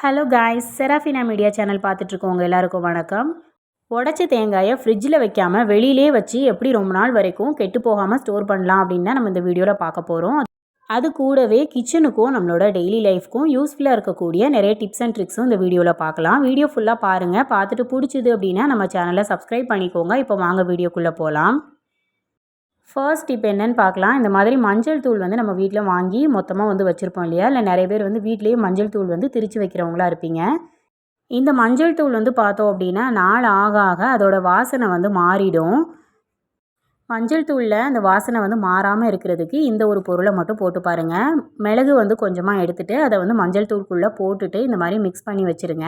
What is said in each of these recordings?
Hello guys Serafina media channel பார்த்துட்ருக்கோங்க எல்லாருக்கும் வணக்கம். உடச்ச தேங்காயை ஃப்ரிட்ஜில் வைக்காமல் வெளியிலே வச்சு எப்படி ரொம்ப நாள் வரைக்கும் கெட்டு போகாமல் ஸ்டோர் பண்ணலாம் அப்படின்னு நம்ம இந்த வீடியோவில் பார்க்க போகிறோம் அது கூடவே கிச்சனுக்கும் நம்மளோட டெய்லி லைஃப்க்கும் யூஸ்ஃபுல்லாக இருக்கக்கூடிய நிறைய டிப்ஸ் அண்ட் ட்ரிக்ஸும் இந்த வீடியோவில் பார்க்கலாம். வீடியோ ஃபுல்லாக பாருங்கள் பார்த்துட்டு பிடிச்சிது அப்படின்னா நம்ம சேனலை சப்ஸ்கிரைப் பண்ணிக்கோங்க. இப்போ வாங்க வீடியோக்குள்ளே போகலாம் ஃபர்ஸ்ட் டிப் என்னென்னு பார்க்கலாம். இந்த மாதிரி மஞ்சள் தூள் வந்து நம்ம வீட்டில் வாங்கி மொத்தமாக வந்து வச்சுருப்போம் இல்லையா? இல்லை நிறைய பேர் வந்து வீட்லேயே மஞ்சள் தூள் வந்து திரித்து வைக்கிறவங்களா இருப்பீங்க. இந்த மஞ்சள் தூள் வந்து பார்த்தோம் அப்படின்னா நாள் ஆக ஆக அதோட வாசனை வந்து மாறிடும். மஞ்சள் தூளில் அந்த வாசனை வந்து மாறாமல் இருக்கிறதுக்கு இந்த ஒரு பொருளை மட்டும் போட்டு பாருங்கள் மிளகு வந்து கொஞ்சமாக எடுத்துகிட்டு அதை வந்து மஞ்சள் தூளுக்குள்ளே போட்டுட்டு இந்த மாதிரி மிக்ஸ் பண்ணி வச்சுருங்க.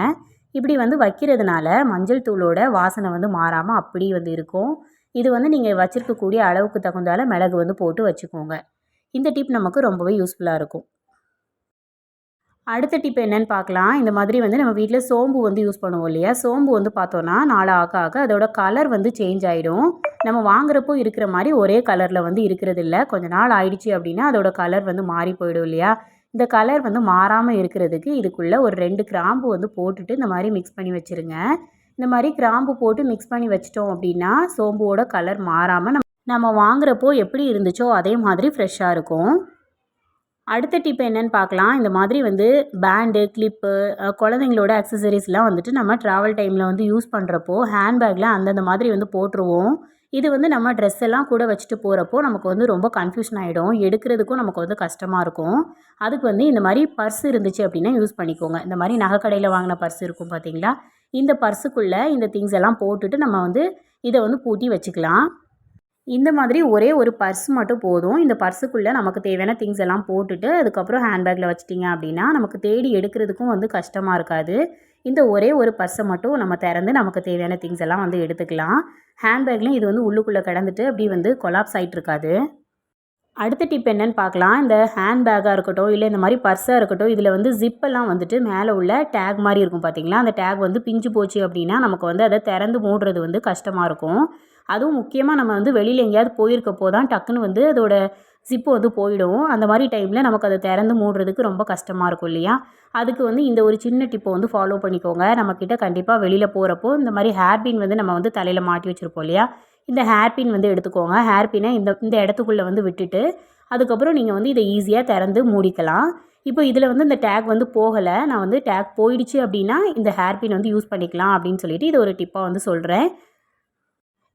இப்படி வந்து வைக்கிறதுனால மஞ்சள் தூளோட வாசனை வந்து மாறாமல் அப்படி வந்து இருக்கும். இது வந்து நீங்கள் வச்சுருக்கக்கூடிய அளவுக்கு தகுந்தால மிளகு வந்து போட்டு வச்சுக்கோங்க. இந்த டிப் நமக்கு ரொம்பவே யூஸ்ஃபுல்லாக இருக்கும். அடுத்த டிப் என்னென்னு பார்க்கலாம். இந்த மாதிரி வந்து நம்ம வீட்டில் சோம்பு வந்து யூஸ் பண்ணுவோம் இல்லையா? சோம்பு வந்து பார்த்தோன்னா நாள் ஆக ஆக அதோட கலர் வந்து சேஞ்ச் ஆகிடும் நம்ம வாங்குறப்போ இருக்கிற மாதிரி ஒரே கலரில் வந்து இருக்கிறது இல்லை கொஞ்ச நாள் ஆயிடுச்சு அப்படின்னா அதோட கலர் வந்து மாறி போயிடும் இல்லையா? இந்த கலர் வந்து மாறாமல் இருக்கிறதுக்கு இதுக்குள்ளே ஒரு ரெண்டு கிராம்பு வந்து போட்டுட்டு இந்த மாதிரி மிக்ஸ் பண்ணி வச்சுருங்க. இந்த மாதிரி கிராம்பு போட்டு மிக்ஸ் பண்ணி வச்சிட்டோம் அப்படின்னா சோம்போட கலர் மாறாமல் நம்ம நம்ம வாங்குறப்போ எப்படி இருந்துச்சோ அதே மாதிரி ஃப்ரெஷ்ஷாக இருக்கும். அடுத்த டிப் என்னென்னு பார்க்கலாம். இந்த மாதிரி வந்து பேண்டு கிளிப்பு குழந்தைங்களோட அக்சசரிஸ்லாம் வந்துட்டு நம்ம ட்ராவல் டைமில் வந்து யூஸ் பண்ணுறப்போ ஹேண்ட்பேக்கில் அந்தந்த மாதிரி வந்து போட்டுருவோம். இது வந்து நம்ம ட்ரெஸ் எல்லாம் கூட வச்சுட்டு போகிறப்போ நமக்கு வந்து ரொம்ப கன்ஃபியூஷன் ஆகிடும் எடுக்கிறதுக்கும் நமக்கு வந்து கஷ்டமாக இருக்கும். அதுக்கு வந்து இந்த மாதிரி பர்ஸ் இருந்துச்சு அப்படின்னா யூஸ் பண்ணிக்கோங்க. இந்த மாதிரி நகைக்கடையில் வாங்கின பர்ஸ் இருக்கும் பார்த்தீங்களா இந்த பர்ஸுக்குள்ளே இந்த திங்ஸ் எல்லாம் போட்டுட்டு நம்ம வந்து இதை வந்து பூட்டி வச்சுக்கலாம். இந்த மாதிரி ஒரே ஒரு பர்ஸ் மட்டும் போதும். இந்த பர்ஸுக்குள்ளே நமக்கு தேவையான திங்ஸ் எல்லாம் போட்டுட்டு அதுக்கப்புறம் ஹேண்ட்பேக்கில் வச்சிட்டிங்க அப்படின்னா நமக்கு தேடி எடுக்கிறதுக்கும் வந்து கஷ்டமாக இருக்காது. இந்த ஒரே ஒரு பர்ஸை மட்டும் நம்ம திறந்து நமக்கு தேவையான திங்ஸ் எல்லாம் வந்து எடுத்துக்கலாம். ஹேண்ட்பேக்லேயும் இது வந்து உள்ளுக்குள்ளே கிடந்துட்டு அப்படி வந்து கொலாப்ஸ் ஆகிட்டு இருக்காது. அடுத்த டிப் என்னென்னு பார்க்கலாம். இந்த ஹேண்ட் பேக்காக இருக்கட்டும் இல்லை இந்த மாதிரி பர்ஸாக இருக்கட்டும் இதில் வந்து ஜிப்பெல்லாம் வந்துட்டு மேலே உள்ள டேக் மாதிரி இருக்கும் பார்த்தீங்களா அந்த டேக் வந்து பிஞ்சு போச்சு அப்படின்னா நமக்கு வந்து அதை திறந்து மூடுறது வந்து கஷ்டமாக இருக்கும். அதுவும் முக்கியமாக நம்ம வந்து வெளியில் எங்கேயாவது போயிருக்கப்போ தான் டக்குன்னு வந்து அதோட ஜிப்பு வந்து போயிடும். அந்த மாதிரி டைமில் நமக்கு அதை திறந்து மூடுறதுக்கு ரொம்ப கஷ்டமாக இருக்கும் இல்லையா? அதுக்கு வந்து இந்த ஒரு சின்ன டிப்பை வந்து ஃபாலோ பண்ணிக்கோங்க. நம்மக்கிட்ட கண்டிப்பாக வெளியில் போகிறப்போ இந்த மாதிரி ஹேர்பின் வந்து நம்ம வந்து தலையில் மாட்டி வச்சுருப்போம் இல்லையா? இந்த ஹேர்பின் வந்து எடுத்துக்கோங்க. ஹேர்பினை இந்த இந்த இடத்துக்குள்ளே வந்து விட்டுட்டு அதுக்கப்புறம் நீங்கள் வந்து இதை ஈஸியாக திறந்து மூடிக்கலாம். இப்போ இதில் வந்து இந்த டேக் வந்து போகலை. நான் வந்து டேக் போயிடுச்சு அப்படின்னா இந்த ஹேர்பின் வந்து யூஸ் பண்ணிக்கலாம் அப்படின்னு சொல்லிட்டு இது ஒரு டிப்பாக வந்து சொல்கிறேன்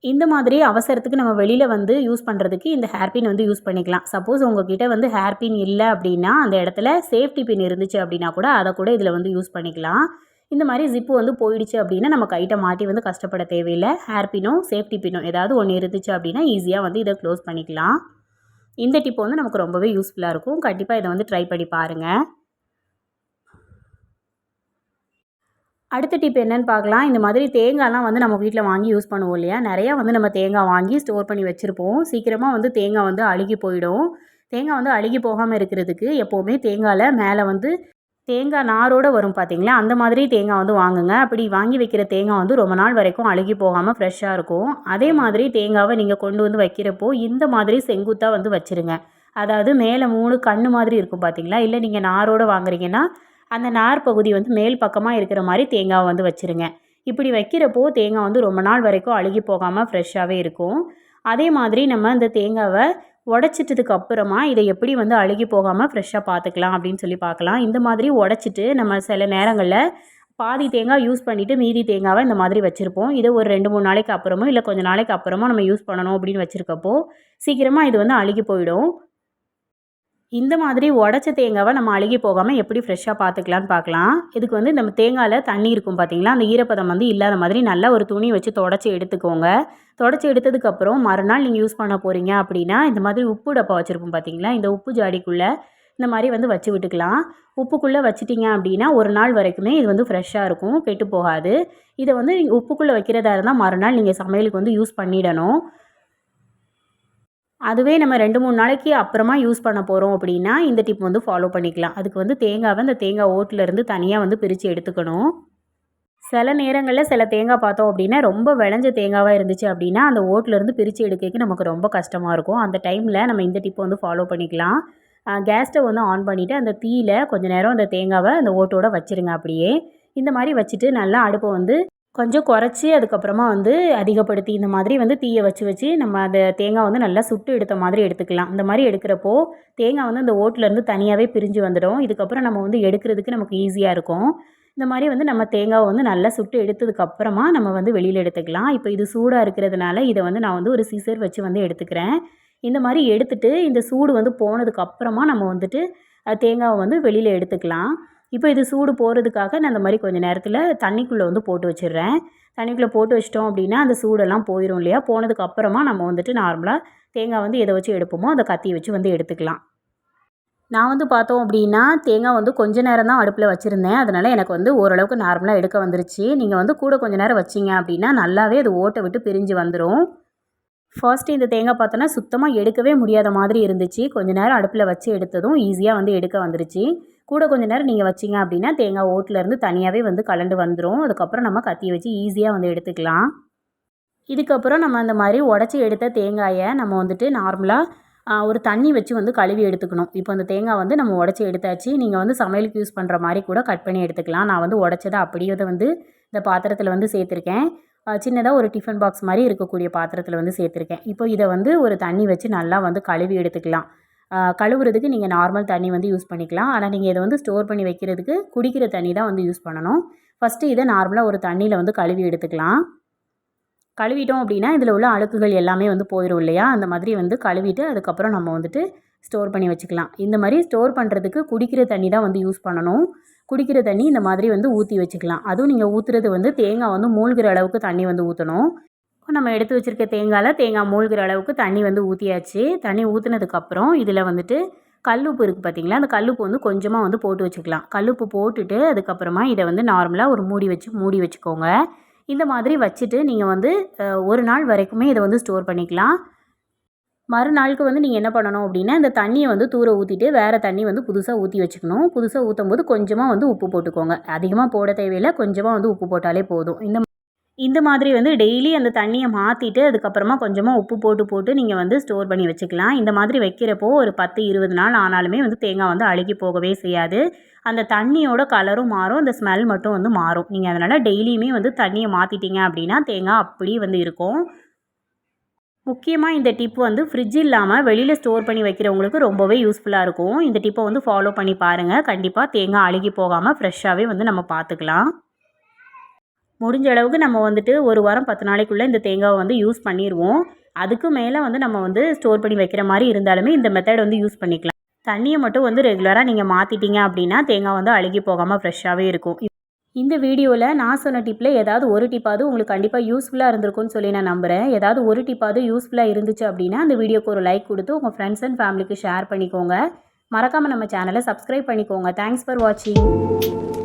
இந்த மாதிரி அவசரத்துக்கு நம்ம வெளியில் வந்து யூஸ் பண்ணுறதுக்கு இந்த ஹேர்பின் வந்து யூஸ் பண்ணிக்கலாம். சப்போஸ் உங்ககிட்ட வந்து ஹேர்பின் இல்லை அப்படின்னா அந்த இடத்துல சேஃப்டி பின் இருந்துச்சு அப்படின்னா கூட அதை கூட இதில் வந்து யூஸ் பண்ணிக்கலாம். இந்த மாதிரி ஜிப்பு வந்து போயிடுச்சு அப்படின்னா நம்ம கைட்டை மாட்டி வந்து கஷ்டப்பட தேவையில்லை. ஹேர் பினும் சேஃப்டி பினும் ஏதாவது ஒன்று இருந்துச்சு அப்படின்னா ஈஸியாக வந்து இதை க்ளோஸ் பண்ணிக்கலாம். இந்த டிப்பு வந்து நமக்கு ரொம்பவே யூஸ்ஃபுல்லாக இருக்கும். கண்டிப்பாக இதை வந்து ட்ரை பண்ணி பாருங்கள் அடுத்த டிப் என்னென்னு பார்க்கலாம். இந்த மாதிரி தேங்காய்லாம் வந்து நம்ம வீட்டில் வாங்கி யூஸ் பண்ணுவோம் இல்லையா? நிறையா வந்து நம்ம தேங்காய் வாங்கி ஸ்டோர் பண்ணி வச்சுருப்போம். சீக்கிரமாக வந்து தேங்காய் வந்து அழுகி போயிடும். தேங்காய் வந்து அழுகி போகாமல் இருக்கிறதுக்கு எப்போவுமே தேங்காயில் மேலே வந்து தேங்காய் நாரோடு வரும் பார்த்தீங்களா அந்த மாதிரி தேங்காய் வந்து வாங்குங்க. அப்படி வாங்கி வைக்கிற தேங்காய் வந்து ரொம்ப நாள் வரைக்கும் அழுகி போகாமல் ஃப்ரெஷ்ஷாக இருக்கும். அதே மாதிரி தேங்காவை நீங்கள் கொண்டு வந்து வைக்கிறப்போ இந்த மாதிரி செங்குத்தாக வந்து வச்சுருங்க. அதாவது மேலே மூணு கண்ணு மாதிரி இருக்கும் பார்த்தீங்களா இல்லை நீங்கள் நாரோடு வாங்குறீங்கன்னா அந்த நார் பகுதி வந்து மேல் பக்கமாக இருக்கிற மாதிரி தேங்காவை வந்து வச்சுருங்க. இப்படி வைக்கிறப்போ தேங்காய் வந்து ரொம்ப நாள் வரைக்கும் அழுகி போகாமல் ஃப்ரெஷ்ஷாகவே இருக்கும். அதே மாதிரி நம்ம அந்த தேங்காவை உடச்சிட்டதுக்கு அப்புறமா இதை எப்படி வந்து அழுகி போகாமல் ஃப்ரெஷ்ஷாக பார்த்துக்கலாம் அப்படின்னு சொல்லி பார்க்கலாம். இந்த மாதிரி உடச்சிட்டு நம்ம சில நேரங்களில் பாதி தேங்காய் யூஸ் பண்ணிவிட்டு மீதி தேங்காவை இந்த மாதிரி வச்சுருப்போம். இதை ஒரு ரெண்டு மூணு நாளைக்கு அப்புறமோ இல்லை கொஞ்சம் நாளைக்கு அப்புறமா நம்ம யூஸ் பண்ணணும் அப்படின்னு வச்சுருக்கப்போ சீக்கிரமாக இது வந்து அழுகி போயிடும். இந்த மாதிரி உடச்ச தேங்காவை நம்ம அழுகி போகாமல் எப்படி ஃப்ரெஷ்ஷாக பார்த்துக்கலான்னு பார்க்கலாம் இதுக்கு வந்து நம்ம தேங்காயில் தண்ணி இருக்கும் பார்த்தீங்களா அந்த ஈரப்பதம் வந்து இல்லாத மாதிரி நல்லா ஒரு துணி வச்சு தொடச்சி எடுத்துக்கோங்க. தொடச்சி எடுத்ததுக்கப்புறம் மறுநாள் நீங்கள் யூஸ் பண்ண போகிறீங்க அப்படின்னா இந்த மாதிரி உப்பு டப்பா வச்சுருப்போம் பார்த்தீங்களா இந்த உப்பு ஜாடிக்குள்ளே இந்த மாதிரி வந்து வச்சு விட்டுக்கலாம். உப்புக்குள்ளே வச்சிட்டிங்க அப்படின்னா ஒரு நாள் வரைக்குமே இது வந்து ஃப்ரெஷ்ஷாக இருக்கும் கெட்டு போகாது. இதை வந்து நீங்கள் உப்புக்குள்ளே வைக்கிறதா இருந்தால் மறுநாள் நீங்கள் சமையலுக்கு வந்து யூஸ் பண்ணிடணும். அதுவே நம்ம ரெண்டு மூணு நாளைக்கு அப்புறமா யூஸ் பண்ண போகிறோம் அப்படின்னா இந்த டிப் வந்து ஃபாலோ பண்ணிக்கலாம். அதுக்கு வந்து தேங்காவை அந்த தேங்காய் ஓட்டிலேருந்து தனியாக வந்து பிரித்து எடுத்துக்கணும். சில நேரங்களில் சில தேங்காய் பார்த்தோம் அப்படின்னா ரொம்ப விளைஞ்ச தேங்காவாக இருந்துச்சு அப்படின்னா அந்த ஓட்டிலேருந்து பிரித்து எடுக்கிறதுக்கு நமக்கு ரொம்ப கஷ்டமாக இருக்கும். அந்த டைமில் நம்ம இந்த டிப்பை வந்து ஃபாலோ பண்ணிக்கலாம். கேஸ் ஸ்டவ் வந்து ஆன் பண்ணிவிட்டு அந்த தீயில் கொஞ்ச நேரம் அந்த தேங்காவை அந்த ஓட்டோட வச்சிருங்க அப்படியே. இந்த மாதிரி வச்சுட்டு நல்லா அடுப்பை வந்து கொஞ்சம் குறைச்சி அதுக்கப்புறமா வந்து அதிகப்படுத்தி இந்த மாதிரி வந்து தீயை வச்சு வச்சு நம்ம அந்த தேங்காய் வந்து நல்லா சுட்டு எடுத்த மாதிரி எடுத்துக்கலாம். இந்த மாதிரி எடுக்கிறப்போ தேங்காய் வந்து அந்த ஓட்டிலேருந்து தனியாகவே பிரிஞ்சு வந்துடும். இதுக்கப்புறம் நம்ம வந்து எடுக்கிறதுக்கு நமக்கு ஈஸியாக இருக்கும். இந்த மாதிரி வந்து நம்ம தேங்காவை வந்து நல்லா சுட்டு எடுத்ததுக்கப்புறமா நம்ம வந்து வெளியில் எடுத்துக்கலாம். இப்போ இது சூடாக இருக்கிறதுனால இதை வந்து நான் வந்து ஒரு சீசர் வச்சு வந்து எடுத்துக்கிறேன். இந்த மாதிரி எடுத்துட்டு இந்த சூடு வந்து போனதுக்கப்புறமா நம்ம வந்துட்டு தேங்காவை வந்து வெளியில் எடுத்துக்கலாம். இப்போ இது சூடு போகிறதுக்காக நான் இந்த மாதிரி கொஞ்சம் நேரத்தில் தண்ணிக்குள்ளே வந்து போட்டு வச்சிடுறேன். தண்ணிக்குள்ளே போட்டு வச்சிட்டோம் அப்படின்னா அந்த சூடெல்லாம் போயிடும் இல்லையா? போனதுக்கு அப்புறமா நம்ம வந்துட்டு நார்மலாக தேங்காய் வந்து எதை வச்சு எடுப்போமோ அதை கத்தி வச்சு வந்து எடுத்துக்கலாம். நான் வந்து பார்த்தோம் அப்படின்னா தேங்காய் வந்து கொஞ்ச நேரம் தான் அடுப்பில் வச்சுருந்தேன். அதனால் எனக்கு வந்து ஓரளவுக்கு நார்மலாக எடுக்க வந்துருச்சு. நீங்கள் வந்து கூட கொஞ்ச நேரம் வச்சிங்க அப்படின்னா நல்லாவே அது ஓட்டை விட்டு பிரிஞ்சு வந்துடும் ஃபர்ஸ்ட்டு இந்த தேங்காய் பார்த்தோன்னா சுத்தமாக எடுக்கவே முடியாத மாதிரி இருந்துச்சு. கொஞ்ச நேரம் அடுப்பில் வச்சு எடுத்ததும் ஈஸியாக வந்து எடுக்க வந்துருச்சு. கூட கொஞ்சம் நேரம் நீங்கள் வச்சிங்க அப்படின்னா தேங்காய் ஓட்டிலேருந்து தனியாகவே வந்து கலண்டு வந்துடும் அதுக்கப்புறம் நம்ம கத்தியை வச்சு ஈஸியாக வந்து எடுத்துக்கலாம். இதுக்கப்புறம் நம்ம அந்த மாதிரி உடச்சி எடுத்த தேங்காயை நம்ம வந்துட்டு நார்மலாக ஒரு தண்ணி வச்சு வந்து கழுவி எடுத்துக்கணும். இப்போ அந்த தேங்காய் வந்து நம்ம உடச்சி எடுத்தாச்சு. நீங்கள் வந்து சமையலுக்கு யூஸ் பண்ணுற மாதிரி கூட கட் பண்ணி எடுத்துக்கலாம். நான் வந்து உடச்சதை அப்படியே தான் வந்து இந்த பாத்திரத்தில் வந்து சேர்த்துருக்கேன். சின்னதாக ஒரு டிஃபன் பாக்ஸ் மாதிரி இருக்கக்கூடிய பாத்திரத்தில் வந்து சேர்த்துருக்கேன். இப்போ இதை வந்து ஒரு தண்ணி வச்சு நல்லா வந்து கழுவி எடுத்துக்கலாம். கழுவுறதுக்கு நீங்கள் நார்மல் தண்ணி வந்து யூஸ் பண்ணிக்கலாம். ஆனால் நீங்கள் இதை வந்து ஸ்டோர் பண்ணி வைக்கிறதுக்கு குடிக்கிற தண்ணி தான் வந்து யூஸ் பண்ணணும். ஃபஸ்ட்டு இதை நார்மலாக ஒரு தண்ணியில் வந்து கழுவி எடுத்துக்கலாம். கழுவிட்டோம் அப்படின்னா இதில் உள்ள அழுக்குகள் எல்லாமே வந்து போயிடும் இல்லையா? அந்த மாதிரி வந்து கழுவிட்டு அதுக்கப்புறம் நம்ம வந்துட்டு ஸ்டோர் பண்ணி வச்சுக்கலாம். இந்த மாதிரி ஸ்டோர் பண்ணுறதுக்கு குடிக்கிற தண்ணி தான் வந்து யூஸ் பண்ணணும். குடிக்கிற தண்ணி இந்த மாதிரி வந்து ஊற்றி வச்சுக்கலாம். அதுவும் நீங்கள் ஊற்றுறது வந்து தேங்காய் வந்து மூழ்கிற அளவுக்கு தண்ணி வந்து ஊற்றணும் இப்போ நம்ம எடுத்து வச்சுருக்க தேங்காயில் தேங்காய் மூழ்கிற அளவுக்கு தண்ணி வந்து ஊற்றியாச்சு தண்ணி ஊற்றினதுக்கப்புறம் இதில் வந்துட்டு கல்லுப்பு இருக்குது பார்த்தீங்களா அந்த கல்லுப்பு வந்து கொஞ்சமாக வந்து போட்டு வச்சுக்கலாம். கல்லுப்பு போட்டுட்டு அதுக்கப்புறமா இதை வந்து நார்மலாக ஒரு மூடி வச்சு மூடி வச்சுக்கோங்க. இந்த மாதிரி வச்சுட்டு நீங்கள் வந்து ஒரு நாள் வரைக்குமே இதை வந்து ஸ்டோர் பண்ணிக்கலாம். மறுநாளுக்கு வந்து நீங்கள் என்ன பண்ணணும் அப்படின்னா இந்த தண்ணியை வந்து தூர ஊற்றிட்டு வேறு தண்ணி வந்து புதுசாக ஊற்றி வச்சுக்கணும். புதுசாக ஊற்றும் போது கொஞ்சமாக வந்து உப்பு போட்டுக்கோங்க. அதிகமாக போட தேவையில்லை கொஞ்சமாக வந்து உப்பு போட்டாலே போதும். இந்த இந்த மாதிரி வந்து டெய்லி அந்த தண்ணியை மாற்றிட்டு அதுக்கப்புறமா கொஞ்சமாக உப்பு போட்டு போட்டு நீங்கள் வந்து ஸ்டோர் பண்ணி வச்சுக்கலாம். இந்த மாதிரி வைக்கிறப்போ ஒரு பத்து இருபது நாள் ஆனாலுமே வந்து தேங்காய் வந்து அழுகி போகவே செய்யாது. அந்த தண்ணியோட கலரும் மாறும் அந்த ஸ்மெல் மட்டும் வந்து மாறும். நீங்கள் அதனால் டெய்லியுமே வந்து தண்ணியை மாற்றிட்டீங்க அப்படின்னா தேங்காய் அப்படியே வந்து இருக்கும். முக்கியமாக இந்த டிப் வந்து ஃப்ரிட்ஜ் இல்லாமல் வெளியில் ஸ்டோர் பண்ணி வைக்கிறவங்களுக்கு ரொம்பவே யூஸ்ஃபுல்லாக இருக்கும். இந்த டிப்பை வந்து ஃபாலோ பண்ணி பாருங்கள் கண்டிப்பாக தேங்காய் அழுகி போகாமல் ஃப்ரெஷ்ஷாகவே வந்து நம்ம பார்த்துக்கலாம் முடிஞ்ச அளவுக்கு நம்ம வந்துட்டு ஒரு வாரம் பத்து நாளைக்குள்ளே இந்த தேங்காவை வந்து யூஸ் பண்ணிடுவோம் அதுக்கு மேலே வந்து நம்ம வந்து ஸ்டோர் பண்ணி வைக்கிற மாதிரி இருந்தாலுமே இந்த மெத்தட் வந்து யூஸ் பண்ணிக்கலாம். தண்ணியை மட்டும் வந்து ரெகுலராக நீங்கள் மாற்றிட்டீங்க அப்படின்னா தேங்காய் வந்து அழுகி போகாமல் ஃப்ரெஷ்ஷாகவே இருக்கும். இந்த வீடியோவில் நான் சொன்ன டிப்பில் ஏதாவது ஒரு டிப்பாவது உங்களுக்கு கண்டிப்பாக யூஸ்ஃபுல்லாக இருந்திருக்கும்னு சொல்லி நான் நம்புகிறேன் ஏதாவது ஒரு டிப்பாவது யூஸ்ஃபுல்லாக இருந்துச்சு அப்படின்னா அந்த வீடியோக்கு ஒரு லைக் கொடுத்து உங்கள் ஃப்ரெண்ட்ஸ் அண்ட் ஃபேமிலிக்கு ஷேர் பண்ணிக்கோங்க. மறக்காமல் நம்ம சேனலை சப்ஸ்கிரைப் பண்ணிக்கோங்க. தேங்க்ஸ் ஃபார் வாட்சிங்